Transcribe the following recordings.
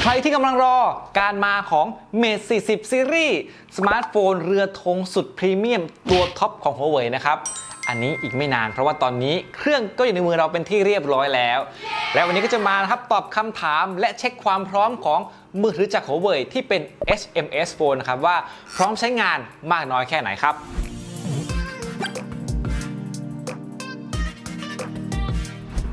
ใครที่กำลังรอการมาของ Mate 40ซีรีส์สมาร์ทโฟนเรือธงสุดพรีเมียมตัวท็อปของ Huawei นะครับ อันนี้อีกไม่นานเพราะว่าตอนนี้เครื่องก็อยู่ในมือเราเป็นที่เรียบร้อยแล้ว และวันนี้ก็จะมาครับตอบคำถามและเช็คความพร้อมของมือถือจาก Huawei ที่เป็น HMS Phone นะครับว่าพร้อมใช้งานมากน้อยแค่ไหนครับ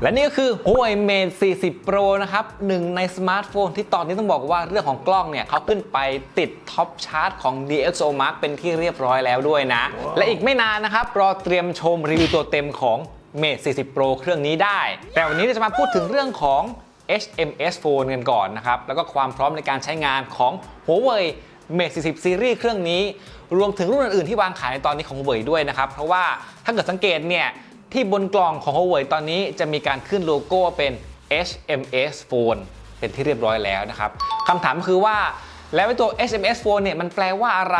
และนี่ก็คือ Huawei Mate 40 Pro นะครับหนึ่งในสมาร์ทโฟนที่ตอนนี้ต้องบอกว่าเรื่องของกล้องเนี่ยเขาขึ้นไปติดท็อปชาร์ตของ DxO Mark เป็นที่เรียบร้อยแล้วด้วยนะ และอีกไม่นานนะครับรอเตรียมชมรีวิวตัวเต็มของ Mate 40 Pro เครื่องนี้ได้ แต่วันนี้เราจะมาพูดถึงเรื่องของ HMS Phone กันก่อนนะครับ แล้วก็ความพร้อมในการใช้งานของ Huawei Mate 40 Series เครื่องนี้ รวมถึงรุ่นอื่นๆที่วางขายในตอนนี้ของ Huawei ด้วยนะครับ เพราะว่าถ้าเกิดสังเกตเนี่ย ที่บนกล่องของ Huawei ตอนนี้จะมีการขึ้นโลโก้เป็น HMS Phone เป็นที่เรียบร้อยแล้วนะครับคำถามคือว่าแล้วไอ้ตัว HMS Phone เนี่ยมันแปลว่าอะไร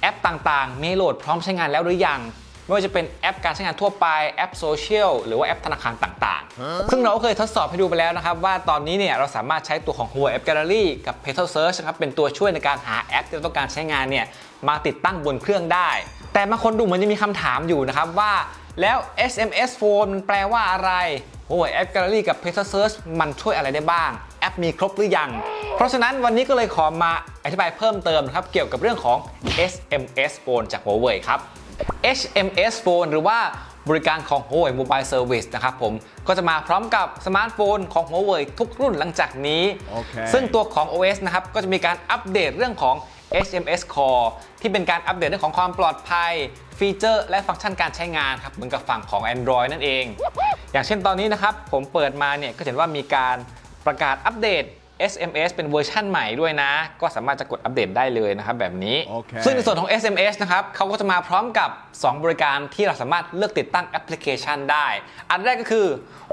แอปต่างๆ มีโหลดพร้อมใช้งานแล้วหรือยัง ไม่ว่าจะเป็นแอปการใช้งานทั่วไปแอปโซเชียลหรือว่าแอปธนาคารต่างๆ ซึ่งเราก็เคยทดสอบให้ดูไปแล้วนะครับ ว่าตอนนี้เนี่ยเราสามารถใช้ตัวของ Huawei App Gallery กับ Petal Search นะครับเป็นตัวช่วยในการหาแอปที่เราต้องการใช้งานเนี่ยมาติดตั้งบนเครื่องได้ แต่บางคนดูเหมือนจะมีคำถามอยู่นะครับว่า แล้ว SMS Phone มันแปลว่าอะไร Huawei App Gallery กับ Petal Search มันช่วยอะไรได้บ้าง แอปมีครบหรือยัง เพราะฉะนั้นวันนี้ก็เลยขอมาอธิบายเพิ่มเติมนะครับ เกี่ยวกับเรื่องของ SMS Phone จาก Huawei ครับ HMS Phone หรือว่าบริการของ Huawei Mobile Service นะครับผม ก็จะมาพร้อมกับสมาร์ทโฟนของ Huawei ทุกรุ่นหลังจากนี้โอเคซึ่งตัวของ OS นะครับ ก็จะมีการอัปเดตเรื่องของ HMS Core ที่เป็นการอัปเดตเรื่องของความปลอดภัย ฟีเจอร์ และฟังก์ชันการใช้งานครับเหมือนกับฝั่งของ Android นั่นเอง อย่างเช่นตอนนี้นะครับผมเปิดมาเนี่ยก็เห็นว่ามีการประกาศอัปเดต SMS เป็นเวอร์ชั่นใหม่ด้วยนะ ก็สามารถจะกดอัปเดตได้เลยนะครับแบบนี้โอเคซึ่งในส่วนของ SMS นะครับเขาก็จะมาพร้อมกับ 2 บริการที่เราสามารถเลือกติดตั้งแอปพลิเคชันได้ อันแรกก็คือ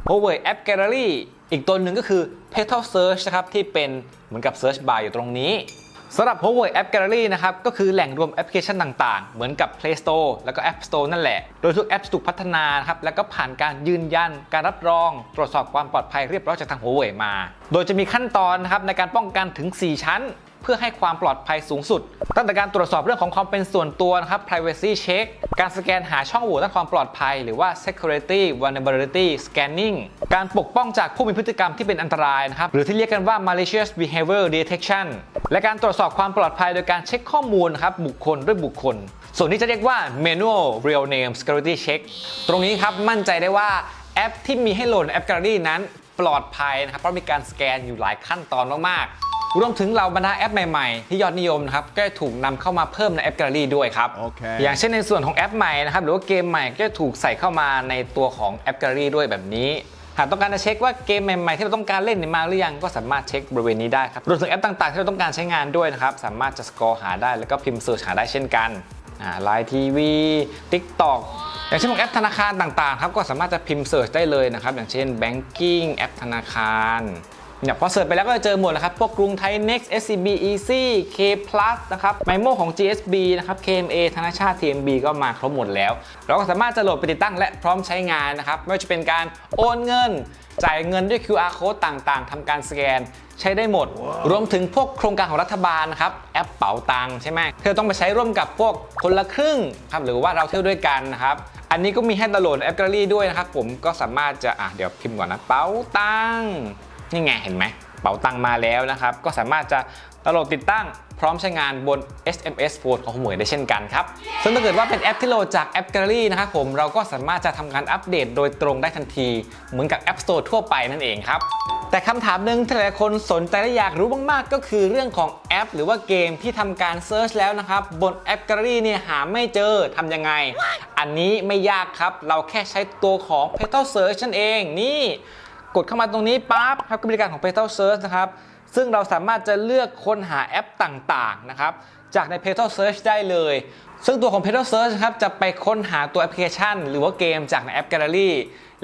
Huawei App Gallery อีกตัวหนึ่งก็คือ Petal Search นะครับที่เป็นเหมือนกับ Search Bar อยู่ตรงนี้ สำหรับ Huawei App Gallery นะครับ ก็คือแหล่งรวมแอปพลิเคชันต่างๆ เหมือนกับ Play Store แล้วก็ App Store นั่นแหละ โดยทุกแอปถูกพัฒนาครับ แล้วก็ผ่านการยืนยัน การรับรอง ตรวจสอบความปลอดภัยเรียบร้อยจากทาง Huawei มา โดยจะมีขั้นตอนนะครับในการป้องกันถึง 4 ชั้น เพื่อให้ความปลอดภัยสูงสุด ตั้งแต่การตรวจสอบเรื่องของความเป็นส่วนตัวนะครับ privacy check การสแกนหาช่องโหว่ด้านความปลอดภัย หรือว่า security vulnerability scanning การปกป้องจากผู้มีพฤติกรรมที่เป็นอันตรายนะครับหรือที่เรียกกันว่า malicious behavior detection และการตรวจสอบความปลอดภัยโดยการเช็คข้อมูลครับบุคคลด้วยบุคคล ส่วนนี้จะเรียกว่า manual real name security check ตรงนี้ครับมั่นใจได้ว่าแอปที่มีให้โหลดแอป Gallery นั้นปลอดภัยนะครับเพราะมีการสแกนอยู่หลายขั้นตอนมากๆ รวมถึงเหล่าบรรดาแอปใหม่ๆ ที่ยอดนิยมนะครับก็จะถูกนำเข้ามาเพิ่มในแอป Gallery ด้วยครับโอเคอย่างเช่นในส่วนของแอปใหม่นะครับหรือว่าเกมใหม่ก็จะถูกใส่เข้ามาในตัวของแอป Gallery ด้วยแบบนี้หากต้องการจะเช็คว่าเกมใหม่ๆที่เราต้องการเล่นเนี่ยมาหรือยังก็สามารถเช็คบริเวณนี้ได้ครับรวมถึงแอปต่างๆที่เราต้องการใช้งานด้วยนะครับสามารถจะสกอร์หาได้แล้วก็พิมพ์เสิร์ชหาได้เช่นกันไลน์ทีวีทิกตอกอย่างเช่นพวกแอปธนาคารต่างๆครับก็สามารถจะพิมพ์เสิร์ชได้เลยนะครับอย่างเช่น Banking แอปธนาคาร เนี่ยพอเสิร์ชไปแล้วก็จะเจอหมดแล้วครับ พวกกรุงไทย Next SCB Easy K Plus นะครับไมโมของ GSB นะครับ KMA ธนาชาติ TMB ก็มาครบหมดแล้ว เราก็สามารถจะโหลดไปติดตั้งและพร้อมใช้งานนะครับ ไม่ว่าจะเป็นการโอนเงิน จ่ายเงินด้วย QR code ต่างๆทำการสแกนใช้ได้หมด รวมถึงพวกโครงการของรัฐบาลนะครับ แอปเป๋าตังใช่ไหมเราต้องไปใช้ร่วมกับพวกคนละครึ่งครับหรือว่าเราเที่ยวด้วยกันนะครับ อันนี้ก็มีให้ดาวน์โหลดแอป Gallery ด้วยนะครับ ผมก็สามารถจะอะเดี๋ยวพิมพ์ก่อนนะเป๋าตัง นี่ไงเห็นไหมเป๋าตังค์มาแล้วนะครับ ก็สามารถจะดาวน์โหลดติดตั้งพร้อมใช้งานบน SMS Phone ของ Huawei ได้เช่นกันครับซึ่งถ้าเกิดว่าเป็นแอปที่โหลดจากแอป Gallery นะครับผมเราก็สามารถจะทำการอัปเดตโดยตรงได้ทันที เหมือนกับ App Store ทั่วไปนั่นเองครับ แต่คำถามหนึ่งที่หลายคนสนใจและอยากรู้มากๆ ก็คือเรื่องของแอป หรือว่าเกมที่ทำการเซิร์ชแล้วนะครับ บนแอป Gallery เนี่ยหาไม่เจอทำยังไง อันนี้ไม่ยากครับ เราแค่ใช้ตัวของ Petal Search นั่นเองนี่ กดเข้ามาตรงนี้ปั๊บครับก็บริการของ Petal Search นะครับ ซึ่งเราสามารถจะเลือกค้นหาแอปต่างๆนะครับจากใน Petal Search ได้เลย ซึ่งตัวของ Petal Search นะครับจะไปค้นหาตัวแอปพลิเคชัน หรือว่าเกมจากในแอป Gallery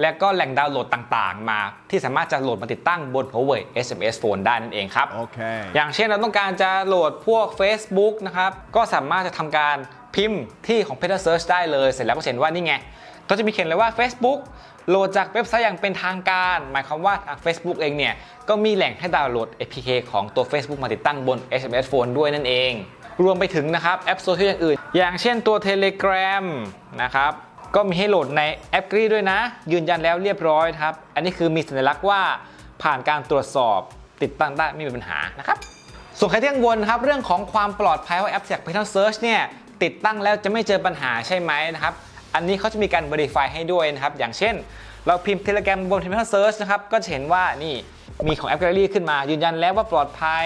และก็แหล่งดาวน์โหลดต่างๆ มา ที่สามารถจะโหลดมาติดตั้งบน Huawei SMS Phone ได้นั่นเองครับโอเคอย่างเช่นเราต้องการจะโหลดพวก Facebook นะครับก็สามารถจะทำการพิมพ์ที่ของ Peter Search ได้เลย เสร็จแล้วก็จะเห็นว่านี่ไง ก็จะมีเขียนเลยว่า Facebook โหลดจากเว็บไซต์อย่างเป็นทางการ หมายความว่าทาง Facebook เองเนี่ย ก็มีแหล่งให้ดาวน์โหลด APK ของตัว Facebook มาติดตั้งบน SMS Phone ด้วยนั่นเอง รวมไปถึงนะครับแอปโซเชียลอย่างอื่น อย่างเช่นตัว Telegram นะครับก็มีให้โหลดในแอปกรีด้วยนะ ยืนยันแล้วเรียบร้อยครับ อันนี้คือมีสัญลักษณ์ว่าผ่านการตรวจสอบติดตั้งได้ไม่มีปัญหานะครับส่วนใครที่กังวลนครับเรื่องของความปลอดภัยว่าแอปจาก Python Search เนี่ยติดตั้งแล้วจะไม่เจอปัญหาใช่ไหมนะครับ อันนี้เขาจะมีการ verify ให้ด้วยนะครับ อย่างเช่น เราพิมพ์ Telegram บน Python Search นะครับ ก็จะเห็นว่านี่มีของ App Gallery ขึ้นมายืนยันแล้วว่าปลอดภัย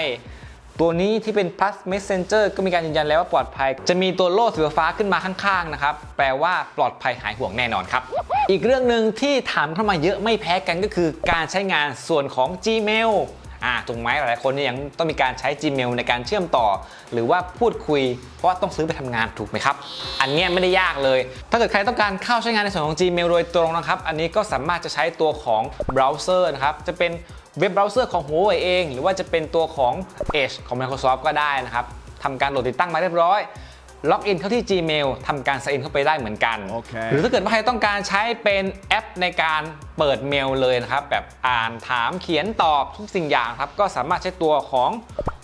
ตัวนี้ที่เป็น Plus Messenger ก็มีการยืนยันแล้วว่าปลอดภัย จะมีตัวโล่สีฟ้าขึ้นมาข้างๆนะครับ แปลว่าปลอดภัยหายห่วงแน่นอนครับ อีกเรื่องหนึ่งที่ถามเข้ามาเยอะไม่แพ้กันก็คือการใช้งานส่วนของ Gmail อ่าถูกไหมหลายคนเนี่ยยังต้องมีการใช้ Gmail ในการเชื่อมต่อ หรือว่าพูดคุย เพราะว่าต้องซื้อไปทำงานถูกไหมครับ อันเนี้ยไม่ได้ยากเลย ถ้าเกิดใครต้องการเข้าใช้งานในส่วนของ Gmail โดยตรงนะครับ อันนี้ก็สามารถจะใช้ตัวของเบราว์เซอร์นะครับ จะเป็นเว็บเบราว์เซอร์ของ Huawei เอง หรือว่าจะเป็นตัวของ Edge ของ Microsoft ก็ได้นะครับทำการโหลดติดตั้งมาเรียบร้อย ล็อกอินเข้าที่ Gmail ทำการ sign in เข้าไปได้เหมือนกัน โอเค หรือถ้าเกิดว่าใครต้องการใช้เป็นแอปในการเปิดเมลเลยนะครับ แบบอ่านถามเขียนตอบทุกสิ่งอย่างครับ ก็สามารถใช้ตัวของ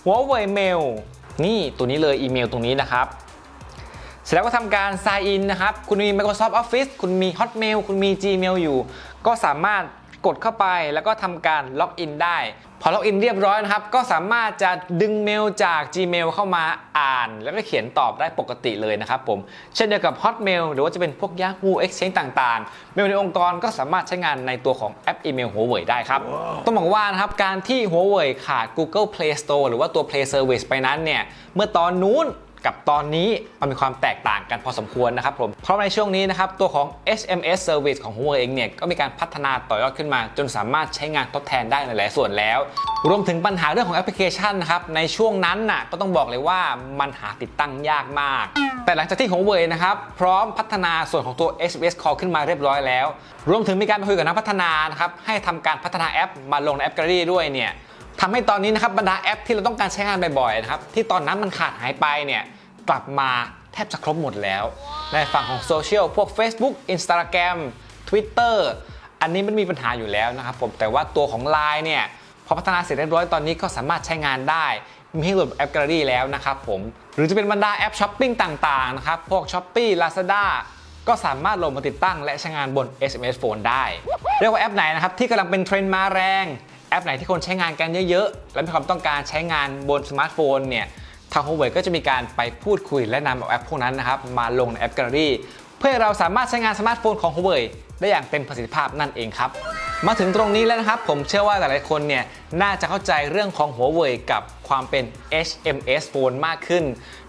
Huawei Mail นี่ตัวนี้เลยอีเมลตรงนี้นะครับ เสร็จแล้วก็ทำการ sign in นะครับ คุณมี Microsoft Office คุณมี Hotmail คุณมี Gmail อยู่ ก็สามารถ กดเข้าไปแล้วก็ทำการล็อกอินได้ พอล็อกอินเรียบร้อยนะครับ ก็สามารถจะดึงเมลจาก Gmail เข้ามาอ่าน แล้วก็เขียนตอบได้ปกติเลยนะครับผม เช่นเดียวกับ Hotmail หรือว่าจะเป็นพวก Yahoo Exchange ต่างๆ เมลในองค์กรก็สามารถใช้งานในตัวของแอปอีเมล Huawei ได้ครับต้องบอกว่านะครับการที่ Huawei ขาด Google Play Store หรือว่าตัว Play Service ไปนั้นเนี่ยเมื่อตอนนู้น กับตอนนี้มันมีความแตกต่างกันพอสมควรนะครับผมเพราะในช่วงนี้นะครับตัวของ HMS Service ของ Huawei เองเนี่ยก็มีการพัฒนาต่อยอดขึ้นมา จนสามารถใช้งานทดแทนได้ในหลายส่วนแล้ว รวมถึงปัญหาเรื่องของแอปพลิเคชันนะครับในช่วงนั้นน่ะก็ต้องบอกเลยว่ามันหาติดตั้งยากมาก แต่หลังจากที่ Huawei นะครับพร้อมพัฒนาส่วนของตัว HMS Call ขึ้นมาเรียบร้อยแล้ว รวมถึงมีการไปคุยกับนักพัฒนานะครับให้ทำการพัฒนาแอปมาลงในแอป Gallery ด้วยเนี่ยทำให้ตอนนี้นะครับบรรดาแอปที่เราต้องการใช้งานบ่อยๆนะครับที่ตอนนั้นมันขาดหายไปเนี่ย กลับมาแทบจะครบหมดแล้ว ในฝั่งของโซเชียลพวก Facebook Instagram Twitter อันนี้มันมีปัญหาอยู่แล้วนะครับผมแต่ว่าตัวของ Line เนี่ยพอพัฒนาเสร็จเรียบร้อยตอนนี้ก็สามารถใช้งานได้ มีให้โหลดแอป Gallery แล้วนะครับผมหรือจะเป็นบรรดาแอปช้อปปิ้งต่างๆนะครับพวก Shopee Lazada ก็สามารถโหลดมาติดตั้งและใช้งานบน SMS Phone ได้ เรียกว่าแอปไหนนะครับที่กำลังเป็นเทรนด์มาแรง แอปไหนที่คนใช้งานกันเยอะๆ และมีความต้องการใช้งานบนสมาร์ทโฟนเนี่ย ทาง Huawei ก็จะมีการไปพูดคุยและนำเอาแอปพวกนั้นนะครับมาลงในแอป Gallery เพื่อเราสามารถใช้งานสมาร์ทโฟนของ Huawei ได้อย่างเต็มประสิทธิภาพนั่นเองครับ มาถึงตรงนี้แล้วนะครับ ผมเชื่อว่าหลายๆคนเนี่ยน่าจะเข้าใจเรื่องของ Huawei กับความเป็น HMS Phone มากขึ้น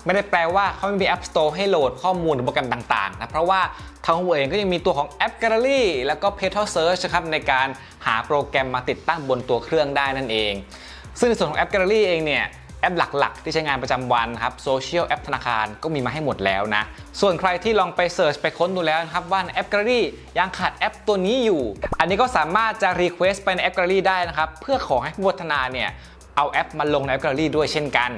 ไม่ได้แปลว่าเขาไม่มี App Store ให้โหลดข้อมูลหรือโปรแกรมต่างๆนะเพราะว่าทาง Huawei เองก็ยังมีตัวของแอป Gallery แล้วก็ Petal Search นะครับในการหาโปรแกรมมาติดตั้งบนตัวเครื่องได้นั่นเอง ซึ่งในส่วนของแอป Gallery เองเนี่ย แอปหลักๆ ที่ใช้งานประจำวันครับโซเชียลแอปธนาคารก็มีมาให้หมดแล้วนะ ส่วนใครที่ลองไปเสิร์ชไปค้นดูแล้วนะครับว่าแอปแกลลี่ยังขาดแอปตัวนี้อยู่ อันนี้ก็สามารถจะรีเควสต์ไปในแอปแกลลี่ได้นะครับ เพื่อขอให้ผู้พัฒนาเนี่ยเอาแอปมาลงในแอปแกลลี่ด้วยเช่นกัน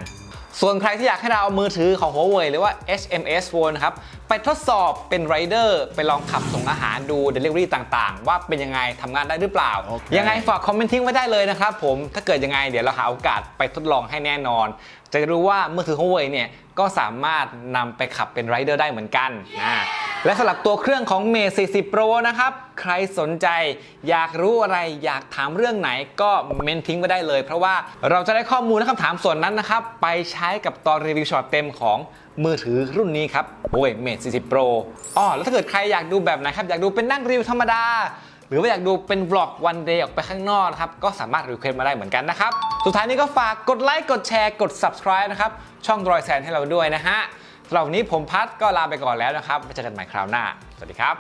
ส่วนใครที่อยากให้เราเอามือถือของ Huawei หรือว่า HMS Phone นะครับ ไปทดสอบเป็นไรเดอร์ไปลองขับส่งอาหารดู Delivery ต่างๆ ว่าเป็นยังไงทำงานได้หรือเปล่าโอเคยังไงฝากคอมเมนต์ทิ้งไว้ได้เลยนะครับผมถ้าเกิดยังไงเดี๋ยวเราหาโอกาสไปทดลองให้แน่นอน จะรู้ว่ามือถือ Huawei เนี่ยก็สามารถนำไปขับเป็นไรเดอร์ได้เหมือนกันนะ และสำหรับตัวเครื่องของ Mate 40 Pro นะครับ ใครสนใจอยากรู้อะไรอยากถามเรื่องไหนก็เมนทิ้งไว้ได้เลย เพราะว่าเราจะได้ข้อมูลและคำถามส่วนนั้นนะครับ ไปใช้กับตอนรีวิวช็อตเต็มของมือถือรุ่นนี้ครับ Huawei Mate 40 Pro อ๋อแล้วถ้าเกิดใครอยากดูแบบไหนครับ อยากดูเป็นนั่งรีวิวธรรมดาหรือว่าอยากดูเป็นบล็อกวันเดย์ออกไปข้างนอกนะครับ ก็สามารถรีเควสมาได้เหมือนกันนะครับ สุดท้ายนี้ก็ฝากกดไลค์กดแชร์กด subscribe นะครับ ช่องรอยแซนให้เราด้วยนะฮะ สำหรับวันนี้ผมพัดก็ลาไปก่อนแล้วนะครับไว้เจอกันใหม่คราวหน้า สวัสดีครับ